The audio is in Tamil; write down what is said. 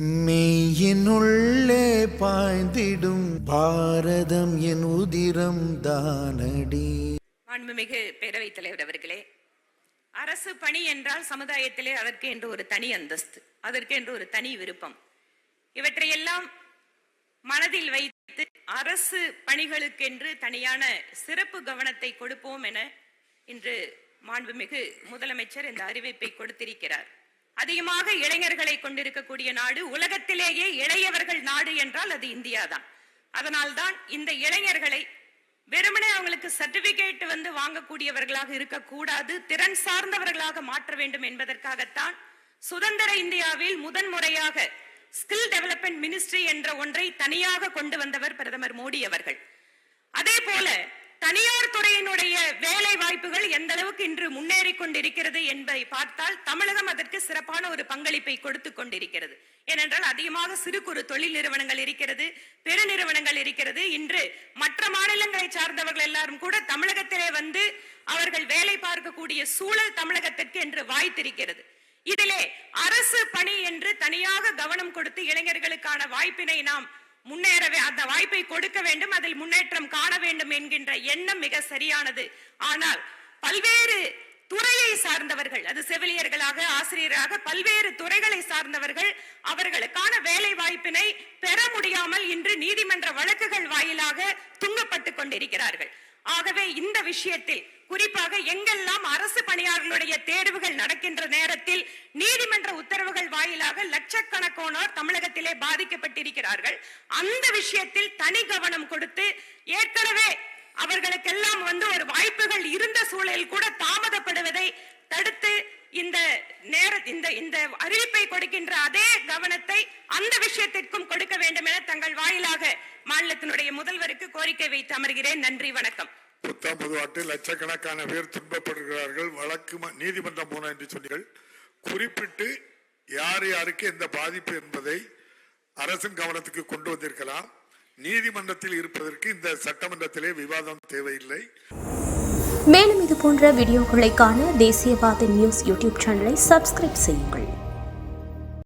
மெய்யினுள்ளே பாய்ந்திடும் பாரதம் என் உதிரம் தானடி. மாண்புமிகு பேரவைத் தலைவர் அவர்களே அரசு பணி என்றால் சமுதாயத்திலே அதற்கு என்று ஒரு தனி அந்தஸ்து அதற்கு என்று ஒரு தனி விருப்பம். இவற்றையெல்லாம் மனதில் வைத்து அரசு பணிகளுக்கென்று தனியான சிறப்பு கவனத்தை கொடுப்போம் என இன்று மாண்புமிகு முதலமைச்சர் இந்த அறிவிப்பை கொடுத்திருக்கிறார். அதிகமாக இளைஞர்களை கொண்டிருக்கக்கூடிய நாடு உலகத்திலேயே இளையவர்கள் நாடு என்றால் அது இந்தியா தான் அதனால்தான் இந்த இளைஞர்களை வெறுமனே அவங்களுக்கு சர்டிபிகேட் வந்து வாங்கக்கூடியவர்களாக இருக்கக்கூடாது திறன் சார்ந்தவர்களாக மாற்ற வேண்டும் என்பதற்காகத்தான் சுதந்திர இந்தியாவில் முதன்முறையாக ஸ்கில் டெவலப்மெண்ட் மினிஸ்ட்ரி என்ற ஒன்றை தனியாக கொண்டு வந்தவர் பிரதமர் மோடி அவர்கள். அதே போல தனியார் துறையினுடைய வேலை வாய்ப்புகள் எந்த அளவுக்கு இன்று முன்னேறி கொண்டிருக்கிறது என்பதை பார்த்தால் தமிழகம் அதற்கு சிறப்பான ஒரு பங்களிப்பை கொடுத்து கொண்டிருக்கிறது. ஏனென்றால் அதிகமாக சிறு குறு தொழில் நிறுவனங்கள் இருக்கிறது பெருநிறுவனங்கள் இருக்கிறது. இன்று மற்ற மாநிலங்களை சார்ந்தவர்கள் எல்லாரும் கூட தமிழகத்திலே வந்து அவர்கள் வேலை பார்க்கக்கூடிய சூழல் தமிழகத்திற்கு என்று வாய்த்திருக்கிறது. இதிலே அரசு பணி என்று தனியாக கவனம் கொடுத்து இளைஞர்களுக்கான வாய்ப்பினை நாம் முன்னேறவே அந்த வாய்ப்பை கொடுக்க வேண்டும் அதில் முன்னேற்றம் காண வேண்டும் என்கின்ற எண்ணம் மிக சரியானது. ஆனால் பல்வேறு துறையை சார்ந்தவர்கள் அது செவிலியர்களாக ஆசிரியராக பல்வேறு துறைகளை சார்ந்தவர்கள் அவர்களுக்கான வேலை வாய்ப்பினை பெற முடியாமல் இன்று நீதிமன்ற வழக்குகள் வாயிலாக துங்கப்பட்டு கொண்டிருக்கிறார்கள். ஆகவே இந்த விஷயத்தில் குறிப்பாக எங்கெல்லாம் அரசு பணியாளர்களுடைய தேர்வுகள் நடக்கின்ற நேரத்தில் நீதிமன்ற உத்தரவுகள் வாயிலாக லட்சக்கணக்கானோர் தமிழகத்திலே பாதிக்கப்பட்டிருக்கிறார்கள் அந்த விஷயத்தில் தனி கவனம் கொடுத்து ஏற்கனவே அவர்களுக்கெல்லாம் வந்து ஒரு வாய்ப்புகள் இருந்த சூழலில் கூட தாமதப்படுவதை நேர இந்த இந்த அறிவிப்பை கொடுக்கின்ற அதே கவனத்தை அந்த விஷயத்திற்கும் கொடுக்க வேண்டும் என தங்கள் வாயிலாக மாநிலத்தினுடைய முதல்வருக்கு கோரிக்கை வைத்து அமர்கிறேன். நன்றி வணக்கம். புத்தம் பொதுவாட்டில் லட்சக்கணக்கான பேர் துன்பப்படுகிறார்கள். வழக்கு நீதிமன்றம் போன என்று சொன்னீர்கள். குறிப்பிட்டு யார் யாருக்கு எந்த பாதிப்பு என்பதை அரசின் கவனத்துக்கு கொண்டு வந்திருக்கலாம். நீதிமன்றத்தில் இருப்பதற்கு இந்த சட்டமன்றத்திலே விவாதம் தேவையில்லை. மேலும் இது போன்ற வீடியோக்களை காண தேசியவாத நியூஸ் யூடியூப் சேனலை சப்ஸ்கிரைப் செய்யுங்கள்.